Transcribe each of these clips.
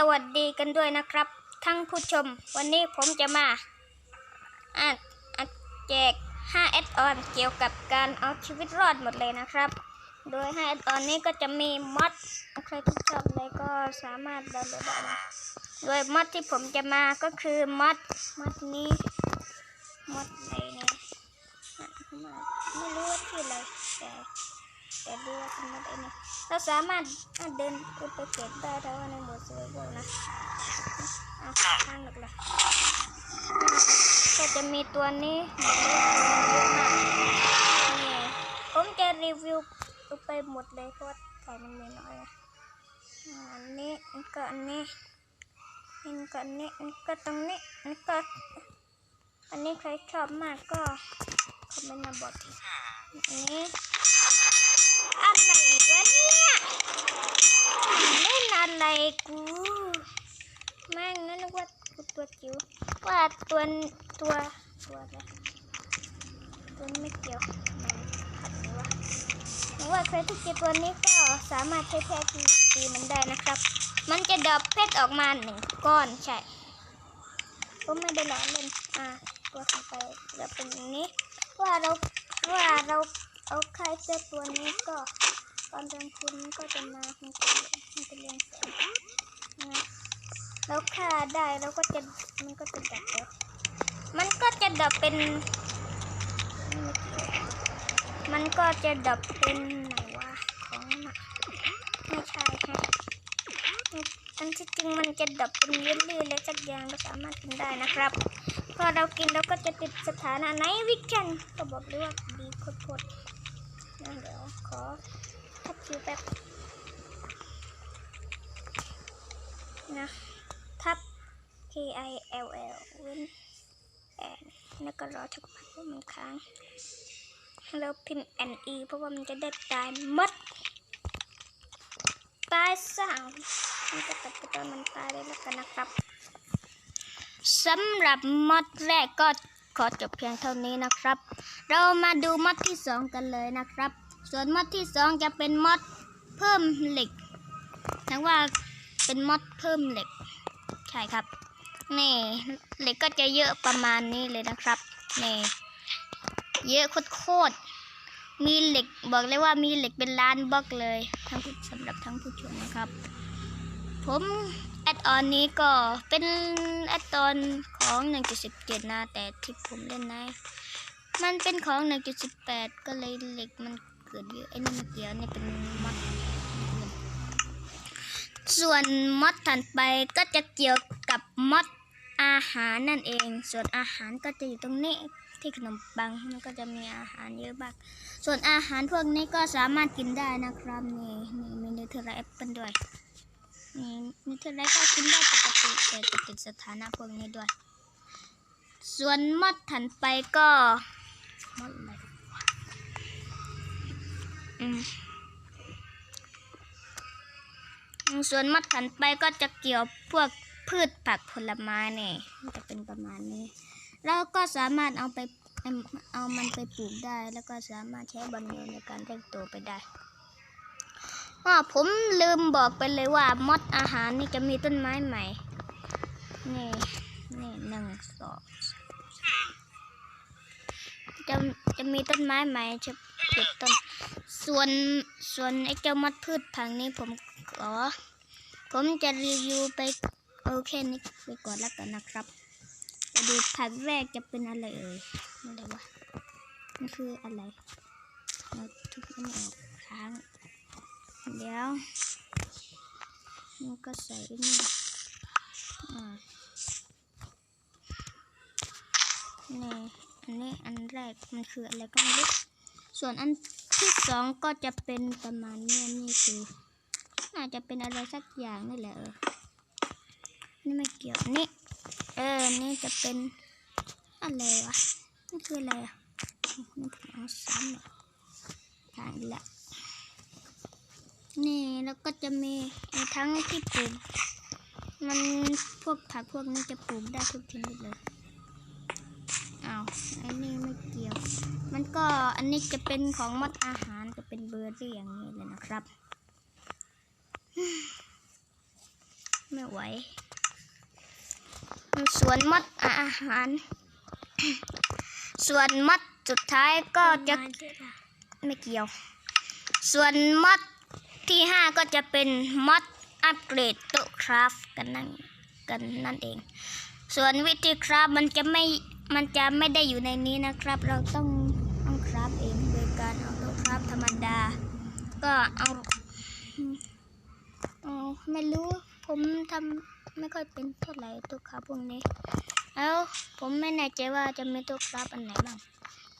สวัสดีกันด้วยนะครับทั้งผู้ชม วันนี้ผมจะมาอ่านแจก5แอดออนเกี่ยวกับการเอาชีวิตรอดหมดเลยนะครับ โดย5แอดออนนี้ก็จะมีมอดใครที่ชอบเลยก็สามารถดาวน์โหลดได้นะโดยมอดที่ผมจะมาก็คือมอดมอดนี้มอดไหนเนี่ยไม่รู้ว่าชื่ออะไรแต่ แต่ดูว่าเป็นมอดไอ้นี่เราสามารถเดินขึ้นไปเก็บได้ถ้าว่าในหมดเซอร์ไวนะอะข้างหนึ่งเลยก็จะมีตัวนี้มานี่ผมจะรีวิวไปหมดเลยเพราะว่าไก่มันมีน้อยนะอ่าอันนี้อันก็อันนี้อันก็อันนี้อันก็ตรงนี้อันก็อันนี้ใครชอบมากก็คอมเมนต์มาบอกทีอันนี้ อะไรกวะเนี่ยเล่นอะไรกูแม่งนั่นว่าตัวจิ๋วว่าตัวตัวตัวอะไรตัวไม่เกี่ยวมันขัดเลยวะหรือว่าใครที่เจอตัวนี้ก็สามารถใช้แพทย์ตีมันได้นะครับ มันจะดรอปเพชรออกมาหนึ่งก้อนใช่ก็ไม่ได้ล้อเล่นอ่าตัวต่อไปจะเป็นอย่างนี้ว่าเราว่าเรา เอาใครเจอตัวนี้ก็ตอนกลางคืนมันก็จะมามันจะมันจะเรียงแสงนะแล้วฆ่าได้เราก็จะมันก็จะดับแล้วมันก็จะดับเป็น มันก็จะดับเป็นไหนวะของน่ะไม่ใช่ฮะอันที่จริงมันจะดับเป็นเยลลี่อะไรสักอย่างเราสามารถกินได้นะครับ พอเรากินเราก็จะติดสถานะไนวิชันก็บอกเลยว่าดีโคตร เดี๋ยวขอทับคิวแป๊บนะทับ K I L L เว้นแอนแล้วก็รอทักพักว่ามันค้างแล้วพิมพ์ NE เพราะว่ามันจะได้ตายหมดตายสามมันจะตัดไปตอนมันตายเลยแล้วกันนะครับสำหรับมอดแรกก็ ขอจบเพียงเท่านี้นะครับ เรามาดูมอดที่สองกันเลยนะครับ ส่วนมอดที่สองจะเป็นมอดเพิ่มเหล็กนะว่าเป็นมอดเพิ่มเหล็ก ใช่ครับ นี่เหล็กก็จะเยอะประมาณนี้เลยนะครับ นี่ เยอะโคตรมีเหล็กบอกเลยว่ามีเหล็กเป็นล้านบล็อกเลยทั้งสำหรับทั้งผู้ชมนะครับ ผม แอดออนนี้ก็เป็นแอดออนของ 1.17 นะแต่ที่ผมเล่นนะมันเป็นของ 1.18 ก็เลยเหล็กมันเกิดเยอะไอ้นี่เกี่ยวนี่เป็นมอดส่วนมอดถัดไปก็จะเกี่ยวกับมอดอาหารนั่นเอง ส่วนอาหารก็จะอยู่ตรงนี้ที่ขนมปังมันก็จะมีอาหารเยอะมาก ส่วนอาหารพวกนี้ก็สามารถกินได้นะครับนี่นี่มีเนเธอร์ไลท์แอปเปิลด้วย นี่เนเธอร์ไลท์ก็กินได้ปกติแต่จะติดสถานะพวกนี้ด้วย ส่วนมอดถัดไปก็มอดอะไรอืมส่วนมอดถัดไปก็จะเกี่ยวพวกพืชผักผลไม้เนี่ยจะเป็นประมาณนี้ แล้วก็สามารถเอาไปเอามันไปปลูกได้ แล้วก็สามารถใช้บอลโยนในการเร่งตัวไปได้ อ๋อผมลืมบอกไปเลยว่ามดอาหารนี่จะมีต้นไม้ใหม่ นี่ นี่หนึ่งสองจะจะมีต้นไม้ใหม่จะเก็บต้น ส่วนส่วนไอ้เจ้ามดพืชผักนี้ผมขอ ผมจะรีวิวไปโอเคนี้ไปก่อนแล้วกันนะครับไปดูผักแรกจะเป็นอะไรเอ่ยอะไรวะมันคืออะไรเราทุบมันออกค้าง เดี๋ยวมันก็ใส่นี่อ่านี่อันนี้อันแรกมันคืออะไรก็ไม่รู้ส่วนอันที่สองก็จะเป็นประมาณนี้นี่คือน่าจะเป็นอะไรสักอย่างนี่แหละเออนี่ไม่เกี่ยวนี่เออนี่จะเป็นอะไรวะนี่คืออะไรอะนี่ผมเอาซ้ำอะทางอีกและ นี่แล้วก็จะมีมีทั้งที่ปลูกมันพวกผักพวกนี้จะปลูกได้ทุกชนิดเลยอ้าวไอ้นี่ไม่เกี่ยว มันก็อันนี้จะเป็นของมดอาหารจะเป็นเบอร์รี่อย่างนี้เลยนะครับ ไม่ไหวสวนมดอาหาร ส่วนมดสุดท้ายก็จะไม่เกี่ยว ส่วนมด ที่ห้าก็จะเป็นมดอัปเกรดโต๊ะคราฟกันนั่นกันนั่นเอง ส่วนวิธีคราฟมันจะไม่มันจะไม่ได้อยู่ในนี้นะครับ เราต้องต้องคราฟเองโดยการเอาโต๊ะคราฟธรรมดา ก็เอาไม่รู้ผมทำไม่ค่อยเป็นเท่าไหร่ต๊ะคราฟพวกนี้แล้วผมไม่แน่ใจว่าจะมีต๊ะคราฟอันไหนบ้าง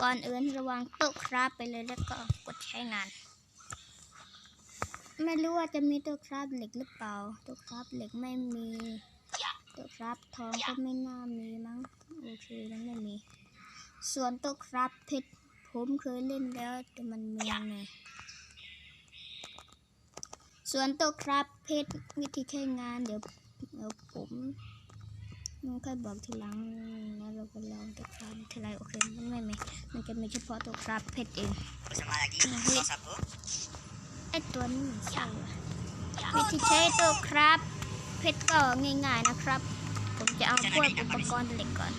ก่อนอื่นระวังต๊ะคราฟไปเลยแล้วก็กดใช้งาน ไม่รู้ว่าจะมีต๊ะคราฟเหล็กหรือเปล่าต๊ะคราฟเหล็กไม่มีต๊ะคราฟทองก็ไม่น่ามีมั้ง โอเคแล้วไม่มี ส่วนต๊ะคราฟเพชรผมเคยเล่นแล้วแต่มันมีไงส่วนต๊ะคราฟเพชรวิธีใช้งานเดี๋ยวเดี๋ยวผมมันค่อยบอกทีหลังแล้วเราก็ลองต๊ะคราฟทีไรโอเคมันไม่มีมันจะมีเฉพาะต๊ะคราฟเพชรเอง ตัวนี้มันใช่เหรอวิธีใช้ตัวครับ เพชรก็ง่ายๆนะครับ ผมจะเอาพวกอุปกรณ์เหล็กก่อน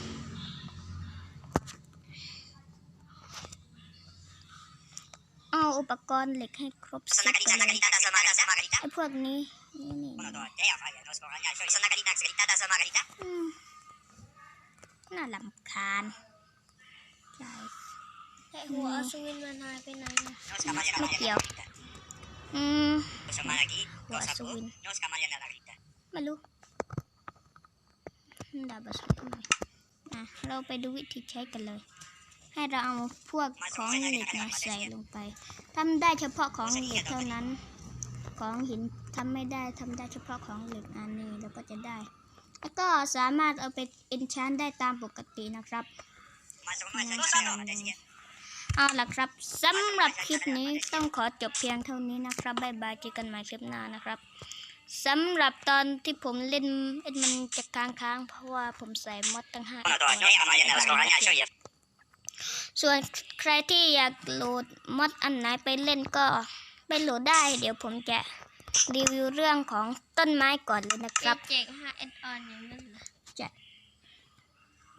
เอาอุปกรณ์เหล็กให้ครบสิบ Senang ไป kalina เลย kalita sama sama kalita ไอพวกนี้นี่นี่ Ano to? Kaya kaya no sekolahnya sorry Senang kalina kalita sama kalita อืมน่าลำคาญใช่แต่หัวอสวินมันหายไปไหนอะ Nos kamalya na Makyo. Kalita อืม Bersama lagi Bos Wah, aku suwin. Nos kamalya na kalita ไม่รู้ดาบสหน่อยอะเราไปดูวิธีใช้กันเลย ให้เราเอาพวกของเหล็กมาใส่ลงไปทำได้เฉพาะของเหล็กเท่านั้น ของหินทำไม่ได้ทำได้เฉพาะของเหล็กอันนี้เราก็จะได้ แล้วก็สามารถเอาไปเอนชานได้ตามปกตินะครับ Masuk mo sa ano Ada sige เอาล่ะครับสำหรับคลิปนี้ต้องขอจบเพียงเท่านี้นะครับบ๊ายบายเจอกันใหม่คลิปหน้านะครับสำหรับตอนที่ผมเล่นเอ็ดมันจะค้างๆเพราะว่าผมใส่มอดตั้งห้า Ano to? Kaya kamalya na sekolahnya sorry ส่วนใครที่อยากโหลดมอดอันไหนไปเล่นก็ไปโหลดได้ เดี๋ยวผมจะรีวิวเรื่องของต้นไม้ก่อนเลยนะครับแจกห้าแอดออนอย่างนั้นเหรอ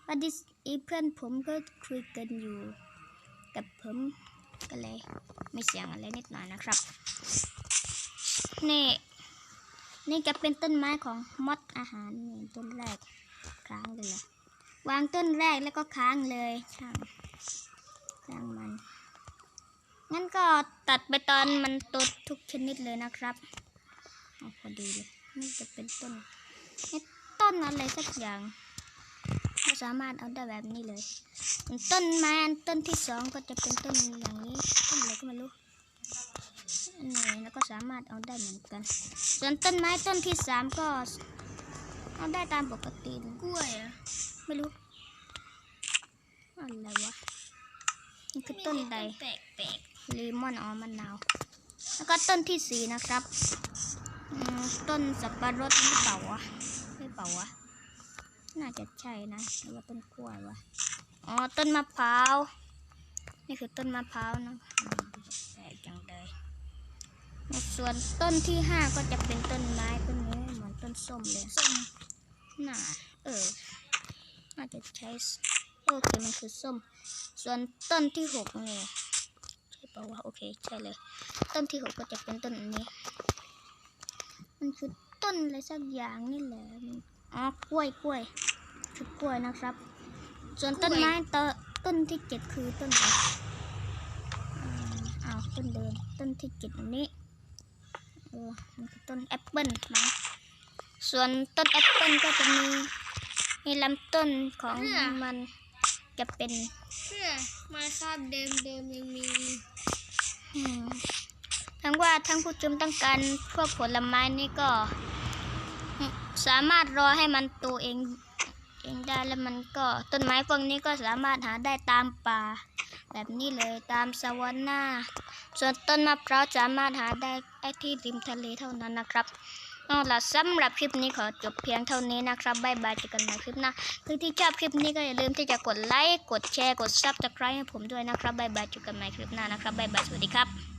วันนี้เพื่อนผมก็คุยกันอยู่ กับผมก็เลยมีเสียงอะไรนิดหน่อยนะครับ นี่ นี่จะเป็นต้นไม้ของมดอาหารนี่ต้นแรกค้างเลยล่ะวางต้นแรกแล้วก็ค้างเลยช่างช่างมัน งั้นก็ตัดไปตอนมันโตทุกชนิดเลยนะครับเอาพอดีเลยนี่จะเป็นต้นนี่ต้นอะไรสักอย่าง ไม่สามารถเอาได้แบบนี้เลยส่วนต้นไม้อันต้นที่สองก็จะเป็นต้นอย่างนี้ต้นอะไรก็ไม่รู้อันนี้แล้วก็สามารถเอาได้เหมือนกัน ส่วนต้นไม้ต้นที่สามก็เอาได้ตามปกติเลยกล้วยเหรอะไม่รู้อะไรวะนี่คือต้นใดแปลกแปลกเลมอนออมะนาว แล้วก็ต้นที่สี่นะครับอืมต้นสับปะรดหรือเปล่าวะไม่เปล่าวะ น่าจะใช่นะหรือว่าต้นกล้วย วะ อ๋อ ต้นมะพร้าว นี่คือต้นมะพร้าวนะอืมแปลกจังเลยในส่วนต้นที่ห้าก็จะเป็นต้นไม้ต้นนี้เหมือนต้นส้มเลย ส้ม น่า เออ น่าจะใช้สโอเค มันคือส้ม ส่วนต้นที่หกนี่ใช่ปะวะโอเค ใช่เลย ต้นที่หกก็จะเป็นต้นอันนี้ มันคือต้นอะไรสักอย่างนี่แหละมันอ๋อกล้วยกล้วย คือกล้วยนะครับ ส่วนต้นไม้ตต้นที่เจ็ดคือต้นอะไรอืมอ้าวต้นเดิมต้นที่เจ็ดอันนี้เออมันคือต้นแอปเปิ้ลมั้งส่วนต้นแอปเปิ้ลก็จะมีมีลำต้นของมันจะเป็นเพื่อมาคาบเดิมเดิมยังมีอืมทั้งว่าทั้งผู้ชมต้องการพวกผลไม้นี่ก็ สามารถรอให้มันโตเอง เองได้แล้วมันก็ต้นไม้พวกนี้ก็สามารถหาได้ตามป่า แบบนี้เลยตามสวรรค์หน้า ส่วนต้นมะพร้าวสามารถหาได้ไอที่ริมทะเลเท่านั้นนะครับเอาล่ะสำหรับคลิปนี้ขอจบเพียงเท่านี้นะครับบ๊ายบายเจอกันใหม่คลิปหน้าคือที่ชอบคลิปนี้ก็อย่าลืมที่จะกดไลค์กดแชร์กดซับสไครต์ให้ผมด้วยนะครับบ๊ายบายเจอกันใหม่คลิปหน้านะครับบ๊ายบายสวัสดีครับ